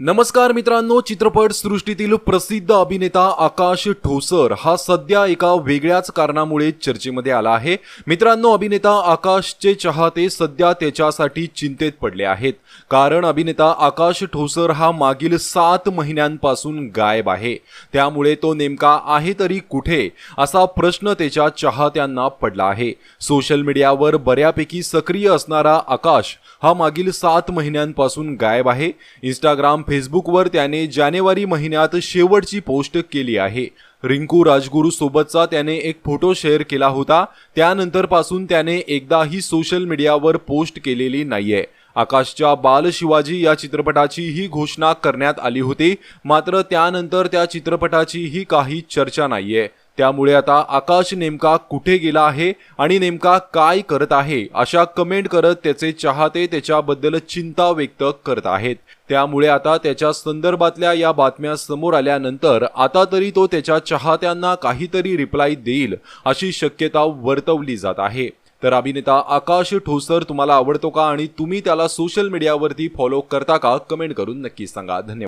नमस्कार मित्रांनो चित्रपट सृष्टीतील प्रसिद्ध अभिनेता आकाश ठोसर हा सध्या एका वेगळ्याच कारणामुळे चर्चेमध्ये आला आहे. मित्रांनो अभिनेता आकाशचे चाहते सध्या त्याच्यासाठी चिंतेत पडले आहेत. कारण अभिनेता आकाश ठोसर हा मागील सात महिन्यांपासून गायब आहे. त्यामुळे तो नेमका आहे तरी कुठे असा प्रश्न त्याच्या चाहत्यांना पडला आहे. सोशल मीडियावर बऱ्यापैकी सक्रिय असणारा आकाश हा मागील सात महिन्यांपासून गायब आहे. इंस्टाग्राम फेसबुकवर त्याने जानेवारी महिन्यात शेवटची पोस्ट केली आहे. रिंकू राजगुरू सोबतचा त्याने एक फोटो शेअर केला होता. त्यानंतरपासून त्याने एकदाही सोशल मीडियावर पोस्ट केलेली नाहीये. आकाशच्या बाल शिवाजी या चित्रपटाची ही घोषणा करण्यात आली होती. मात्र त्यानंतर त्या चित्रपटाची ही काही चर्चा नाहीये. त्यामुळे आता आकाश नेमका कुठे गेला आहे आणि नेमका काय करत आहे अशा कमेंट करत त्याचे चाहते त्याच्याबद्दल चिंता व्यक्त करत आहेत. त्यामुळे आता त्याच्या संदर्भातल्या या बातम्या समोर आल्यानंतर आता तरी तो त्याच्या चाहत्यांना काहीतरी रिप्लाय देईल अशी शक्यता वर्तवली जात आहे. तर अभिनेता आकाश ठोसर तुम्हाला आवडतो का? आणि तुम्ही त्याला सोशल मीडियावरती फॉलो करता का? कमेंट करून नक्की सांगा. धन्यवाद.